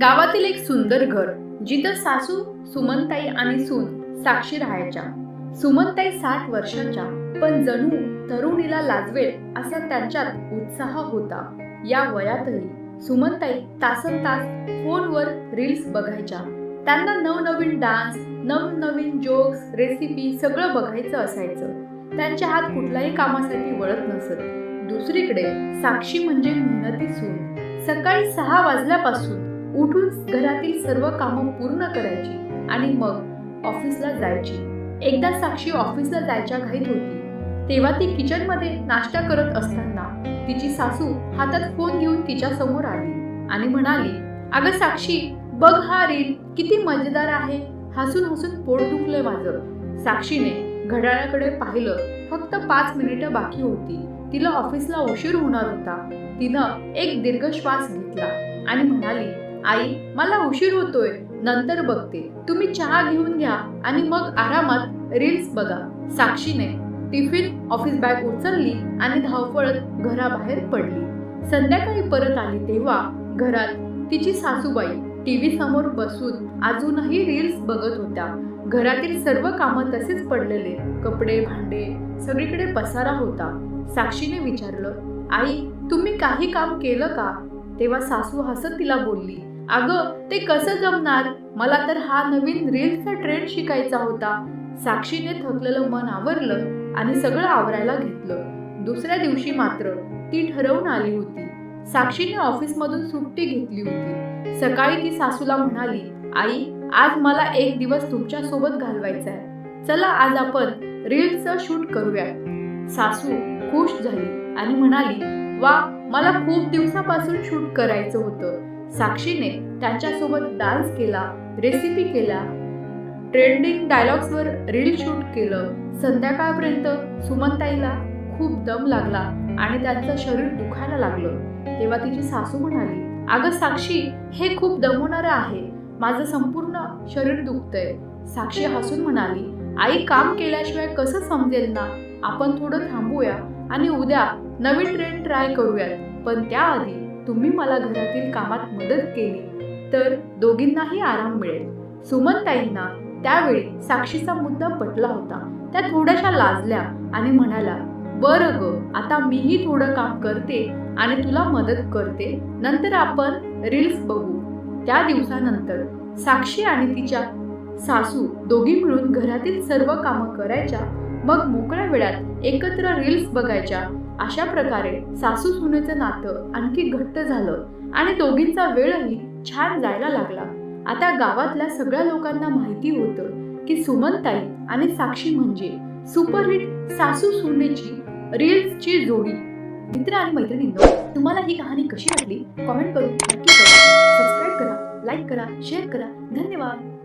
गावातील एक सुंदर घर जिथं सासू सुमनताई आणि सून साक्षी राहायच्या. सुमनताई साठ वर्षाच्या पण जणू तरुणीला लाजवेल असा त्यांच्यात उत्साह होता. या वयातही सुमनताई तासन तास फोनवर रील्स बघायच्या. त्यांना नवनवीन डान्स नवनवीन जोक्स रेसिपी सगळं बघायचं असायचं. त्यांच्या हात कुठल्याही कामासाठी वळत नसत. दुसरीकडे साक्षी म्हणजे मेहनती सून. सकाळी सहा वाजल्यापासून उठून घरातील सर्व कामं पूर्ण करायची आणि मग ऑफिसला जायची. एकदा साक्षी ऑफिसला जायच्या घाईत होती. तेव्हा ती किचनमध्ये नाश्ता करत असताना तिची सासू हातात फोन घेऊन तिच्या समोर आली आणि म्हणाली अगं साक्षी बघ हा रील किती मजेदार आहे. हसून हसून पोट दुखले माझं. साक्षीने घड्याळाकडे पाहिलं फक्त पाच मिनिटं बाकी होती. तिला ऑफिसला उशीर होणार होता. तिनं एक दीर्घ श्वास घेतला आणि म्हणाली आई मला उशीर होतोय. नंतर बघते. तुम्ही चहा घेऊन घ्या आणि मग आरामात रील्स बघा. साक्षीने टिफिन ऑफिस बॅग उचलली आणि धावपळत घराबाहेर पडली. संध्याकाळी परत आली तेव्हा घरात तिची सासूबाई टीव्ही समोर बसून अजूनही रील्स बघत होत्या. घरातील सर्व कामं तसेच पडलेले. कपडे भांडे सगळीकडे पसारा होता. साक्षीने विचारलं आई तुम्ही काही काम केलं का? तेव्हा सासू हसत तिला बोलली अगं ते कसं जमणार? मला तर हा नवीन रील्सचा ट्रेंड शिकायचा होता. साक्षीने थकलेलं मन आवरलं आणि सगळं आवरायला घेतलं. दुसऱ्या दिवशी मात्र ती ठरवून आली होती. साक्षीने ऑफिसमधून सुट्टी घेतली होती. सकाळी ती सासूला म्हणाली आई आज मला एक दिवस तुमच्यासोबत घालवायचा आहे. चला आज आपण रील्सचं शूट करूया सासू खुश झाली आणि म्हणाली वा मला खूप दिवसापासून शूट करायचं होतं. साक्षीने त्यांच्यासोबत डान्स केला रेसिपी केल्या ट्रेंडिंग डायलॉग्सवर रील शूट केलं. संध्याकाळपर्यंत सुमनताईला खूप दम लागला आणि त्यांचं शरीर दुखायला लागलं. तेव्हा तिची सासू म्हणाली अगं साक्षी हे खूप दमवणारं आहे. माझं संपूर्ण शरीर दुखतंय. साक्षी हसून म्हणाली आई काम केल्याशिवाय कसं समजेल ना? आपण थोडं थांबूया आणि उद्या नवीन ट्रेंड ट्राय करूयात. पण त्याआधी तुम्ही मला घरातील कामात मदत केली तर दोघींनाही आराम मिळेल. सुमनताईंना त्यावेळी साक्षीचा मुद्दा पटला होता. त्या थोड्याशा लाजल्या आणि म्हणाल्या बरं ग आता मीही थोडं काम करते आणि तुला मदत करते. नंतर आपण रील्स बघू. त्या दिवसानंतर साक्षी आणि तिच्या सासू दोघी मिळून घरातील सर्व कामं करायच्या. मग मोकळ्या वेळात एकत्र रील्स बघायच्या. अशा प्रकारे सासू सुनेचं नातं आणखी घट्ट झालं आणि दोघींचा वेळही छान जायला लागला. आता गावातल्या सगळ्या लोकांना माहिती होतं की सुमनताई आणि साक्षी म्हणजे सुपरहिट सासू सुनेची रील्सची जोडी. मित्र आणि मैत्रिणींनो तुम्हाला ही कहाणी कशी वाटली? कॉमेंट करून नक्की करा सबस्क्राईब करा लाईक करा शेअर करा. धन्यवाद.